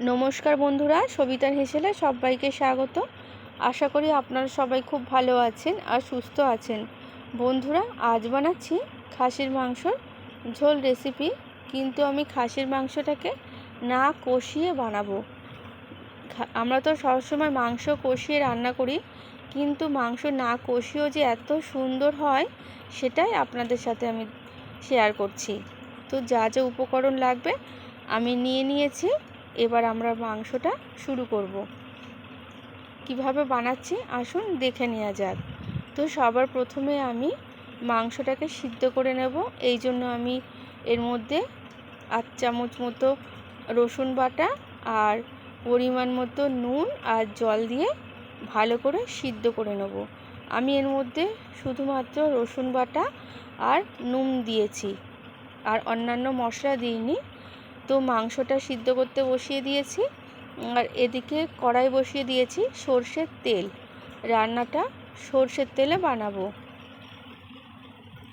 নমস্কার বন্ধুরা, সবিতার হেসেলে সবাইকে স্বাগত। আশা করি আপনারা সবাই খুব ভালো আছেন আর সুস্থ আছেন। বন্ধুরা, আজ বানাচ্ছি খাসির মাংসর ঝোল রেসিপি কিন্তু আমি খাসির মাংসটাকে না কষিয়ে বানাবো। আমরা তো সবসময় মাংস কষিয়ে রান্না করি, কিন্তু মাংস না কষিয়েও যে এত সুন্দর হয়, সেটাই আপনাদের সাথে আমি শেয়ার করছি। তো যা যা উপকরণ লাগবে, আমি নিয়ে নিয়েছি। এবার আমরা মাংসটা শুরু করব। কীভাবে বানাচ্ছি? আসুন দেখে নেওয়া যাক। তো সবার প্রথমে আমি মাংসটাকে সিদ্ধ করে নেব। এই জন্য আমি এর মধ্যে আট চামচ মতো রসুন বাটা আর পরিমাণ মতো নুন আর জল দিয়ে ভালো করে সিদ্ধ করে নেব। আমি এর মধ্যে শুধুমাত্র রসুন বাটা আর নুন দিয়েছি। আর অন্যান্য মশলা দিইনি। তো মাংসটা সিদ্ধ করতে বসিয়ে দিয়েছি। আর এদিকে কড়াই বসিয়ে দিয়েছি সর্ষের তেল। রান্নাটা সর্ষের তেলে বানাবো।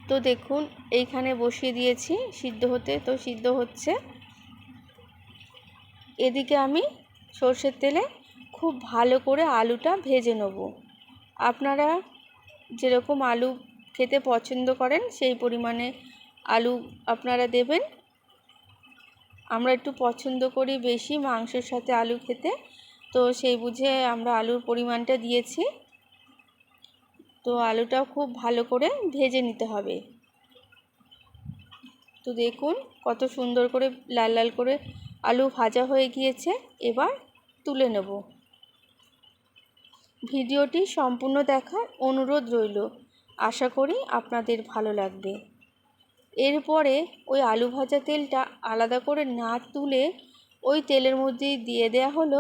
তো দেখুন, এইখানে বসিয়ে দিয়েছি, সিদ্ধ হতে তো সিদ্ধ হচ্ছে। এদিকে আমি সর্ষের তেলে খুব ভালো করে আলুটা ভেজে নেব। আপনারা যেরকম আলু খেতে পছন্দ করেন, সেই পরিমাণে আলু আপনারা দেবেন। আমরা একটু পছন্দ করি বেশি মাংসের সাথে আলু খেতে। তো সেই বুঝে আমরা আলুর পরিমাণটা দিয়েছি। তো আলুটাও খুব ভালো করে ভেজে নিতে হবে। তো দেখুন কত সুন্দর করে লাল লাল করে আলু ভাজা হয়ে গিয়েছে। এবার তুলে নেব। ভিডিওটি সম্পূর্ণ দেখার অনুরোধ রইল। আশা করি আপনাদের ভালো লাগবে। এরপরে ওই আলু ভাজা তেলটা আলাদা করে না তুলে ওই তেলের মধ্যেই দিয়ে দেয়া হলো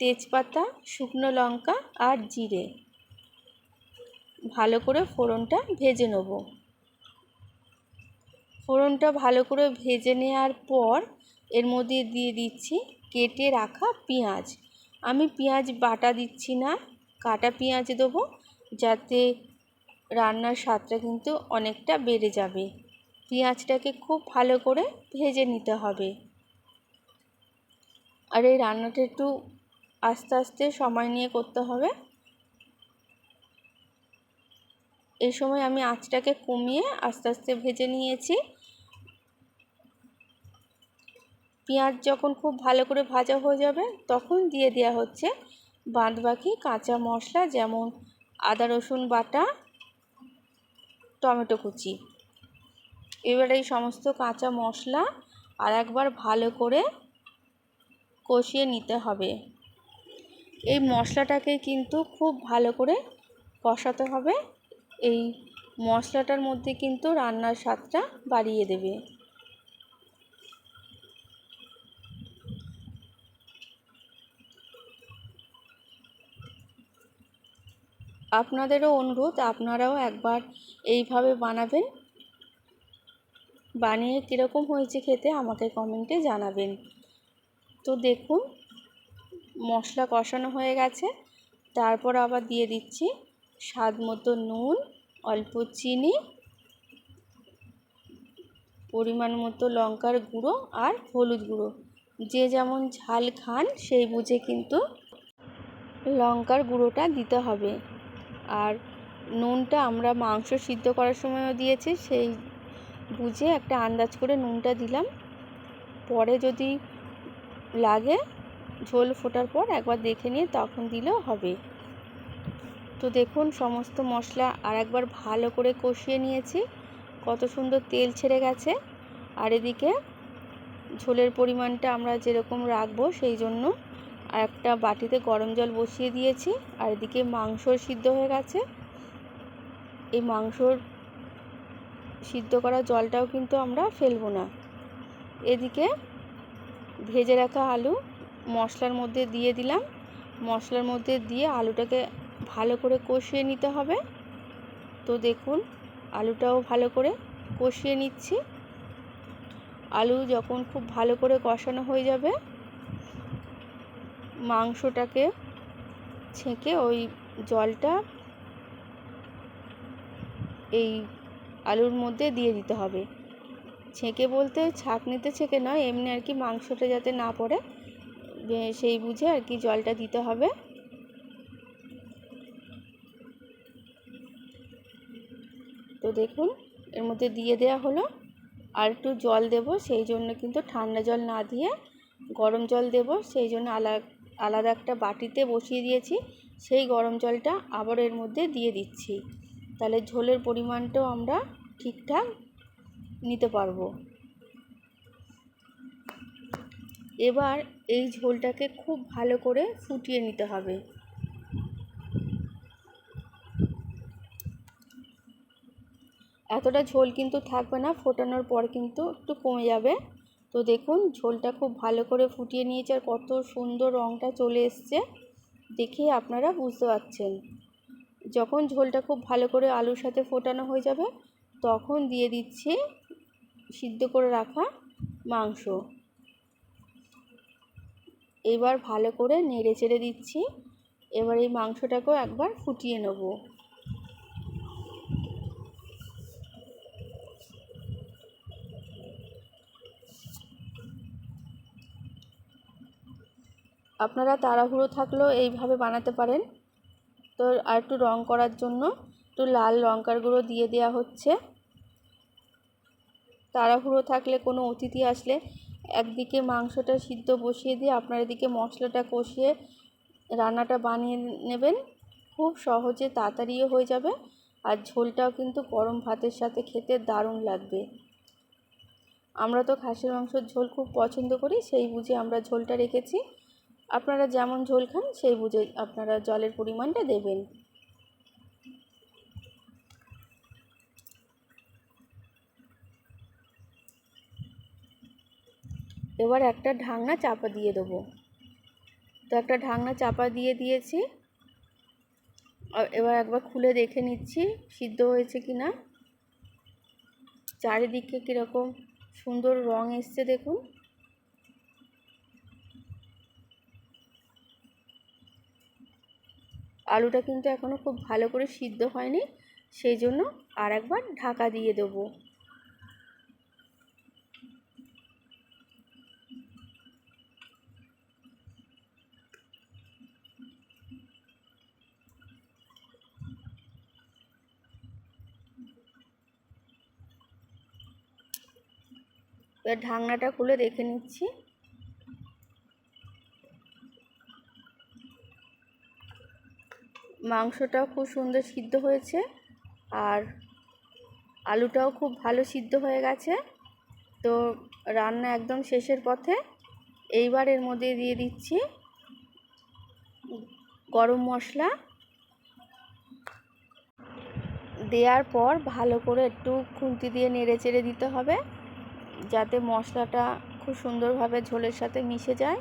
তেজপাতা, শুকনো লঙ্কা আর জিরে। ভালো করে ফোড়নটা ভেজে নেব। ফোড়নটা ভালো করে ভেজে নেওয়ার পর এর মধ্যে দিয়ে দিচ্ছি কেটে রাখা পেঁয়াজ। আমি পেঁয়াজ বাটা দিচ্ছি না, কাটা পেঁয়াজ দেবো যাতে রান্নার স্বাদটা কিন্তু অনেকটা বেড়ে যাবে। পেঁয়াজটাকে খুব ভালো করে ভেজে নিতে হবে। আর এই রান্নাটা একটু আস্তে আস্তে সময় নিয়ে করতে হবে। এই সময় আমি আঁচটাকে কমিয়ে আস্তে আস্তে ভেজে নিয়েছি। পেঁয়াজ যখন খুব ভালো করে ভাজা হয়ে যাবে, তখন দিয়ে দেওয়া হচ্ছে বাদবাকি কাঁচা মশলা যেমন আদা রসুন বাটা, টমেটো কুচি। এবার এই সমস্ত কাঁচা মশলা আর একবার ভালো করে কষিয়ে নিতে হবে। এই মশলাটাকে কিন্তু খুব ভালো করে কষাতে হবে। এই মশলাটার মধ্যে কিন্তু রান্নার স্বাদটা বাড়িয়ে দেবে। আপনাদেরও অনুরোধ, আপনারাও একবার এইভাবে বানাবেন। বানিয়ে কীরকম হয়েছে খেতে আমাকে কমেন্টে জানাবেন। তো দেখুন, মশলা কষানো হয়ে গেছে। তারপর আবার দিয়ে দিচ্ছি স্বাদ মতো নুন, অল্প চিনি, পরিমাণ মতো লঙ্কার গুঁড়ো আর হলুদ গুঁড়ো। যে যেমন ঝাল খান সেই বুঝে কিন্তু লঙ্কার গুঁড়োটা দিতে হবে। আর নুনটা আমরা মাংস সিদ্ধ করার সময়ও দিয়েছি, সেই বুঝে একটা আন্দাজ করে নুনটা দিলাম। পরে যদি লাগে ঝোল ফোটার পর একবার দেখে নিয়ে তখন দিলেও হবে। তো দেখুন সমস্ত মশলা আর একবার ভালো করে কষিয়ে নিয়েছি। কত সুন্দর তেল ছেড়ে গেছে। আর এদিকে ঝোলের পরিমাণটা আমরা যেরকম রাখব সেই জন্য আর একটা বাটিতে গরম জল বসিয়ে দিয়েছি। আর এদিকে মাংস সিদ্ধ হয়ে গেছে। এই মাংসর সিদ্ধ করা জলটাও কিন্তু আমরা ফেলব না। এদিকে ভেজে রাখা আলু মশলার মধ্যে দিয়ে দিলাম। মশলার মধ্যে দিয়ে আলুটাকে ভালো করে কষিয়ে নিতে হবে। তো দেখুন, আলুটাও ভালো করে কষিয়ে নিচ্ছি। আলু যখন খুব ভালো করে কষানো হয়ে যাবে, মাংসটাকে ছেঁকে ওই জলটা এই আলুর মধ্যে দিয়ে দিতে হবে। ছেঁকে বলতে ছাঁকনিতে ছেঁকে নয়, এমনি আর কি মাংসটা যাতে না পড়ে সেই বুঝে আর কি জলটা দিতে হবে। তো দেখুন, এর মধ্যে দিয়ে দেওয়া হলো। আর একটু জল দেব, সেই জন্য কিন্তু ঠান্ডা জল না দিয়ে গরম জল দেব। সেই জন্য আলাদা আলাদা একটা বাটিতে বসিয়ে দিয়েছি। সেই গরম জলটা আবার এর মধ্যে দিয়ে দিচ্ছি। তাহলে ঝোলের পরিমাণটাও আমরা ঠিকঠাক নিতে পারব। এবার এই ঝোলটাকে খুব ভালো করে ফুটিয়ে নিতে হবে। এতটা ঝোল কিন্তু থাকবে না, ফোটানোর পর কিন্তু একটু কমে যাবে। তো দেখুন, ঝোলটা খুব ভালো করে ফুটিয়ে নিয়েছে আর কত সুন্দর রঙটা চলে এসছে, দেখে আপনারা বুঝতে পারছেন। যখন ঝোলটা খুব ভালো করে আলুর সাথে ফোটানো হয়ে যাবে, তখন দিয়ে দিচ্ছি সিদ্ধ করে রাখা মাংস। এবার ভালো করে নেড়ে চেড়ে দিচ্ছি। এবার এই মাংসটাকেও একবার ফুটিয়ে নেব। আপনারা তাড়াহুড়ো থাকলেও এইভাবে বানাতে পারেন। তো আর একটু রঙ করার জন্য একটু লাল লঙ্কার গুঁড়ো দিয়ে দেওয়া হচ্ছে। তাড়াহুড়ো থাকলে কোনো অতিথি আসলে একদিকে মাংসটা সিদ্ধ বসিয়ে দিয়ে আপনার এদিকে মশলাটা কষিয়ে রান্নাটা বানিয়ে নেবেন। খুব সহজে তাড়াতাড়িও হয়ে যাবে আর ঝোলটাও কিন্তু গরম ভাতের সাথে খেতে দারুণ লাগবে। আমরা তো খাসির মাংসের ঝোল খুব পছন্দ করি, সেই বুঝে আমরা ঝোলটা রেখেছি। আপনারা যেমন ঝোল খান, সেই বুঝে আপনারা জলের পরিমাণটা দেবেন। এবার একটা ঢাকনা চাপা দিয়ে দেবো। তো একটা ঢাকনা চাপা দিয়ে দিয়েছি। এবার একবার খুলে দেখে নিচ্ছি, সিদ্ধ হয়েছে কি না। চারিদিকে কীরকম সুন্দর রং এসছে দেখুন। আলুটা কিন্তু এখনও খুব ভালো করে সিদ্ধ হয়নি, সেই জন্য আর একবার ঢাকা দিয়ে দেবো। এবার ঢাকনাটা খুলে দেখে নিচ্ছি। মাংসটাও খুব সুন্দর সিদ্ধ হয়েছে আর আলুটাও খুব ভালো সিদ্ধ হয়ে গেছে। তো রান্না একদম শেষের পথে এইবার এর মধ্যে দিয়ে দিচ্ছি গরম মশলা। দেওয়ার পর ভালো করে একটু খুন্তি দিয়ে নেড়ে চেড়ে দিতে হবে যাতে মশলাটা খুব সুন্দরভাবে ঝোলের সাথে মিশে যায়।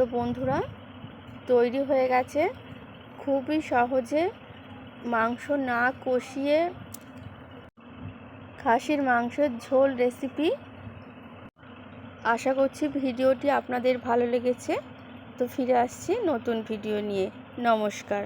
তো বন্ধুরা, তৈরি হয়ে গেছে। খুবই সহজে মাংস না কষিয়ে খাসির মাংসের ঝোল রেসিপি আশা করছি ভিডিওটি আপনাদের ভালো লেগেছে। তো ফিরে আসছি নতুন ভিডিও নিয়ে। নমস্কার।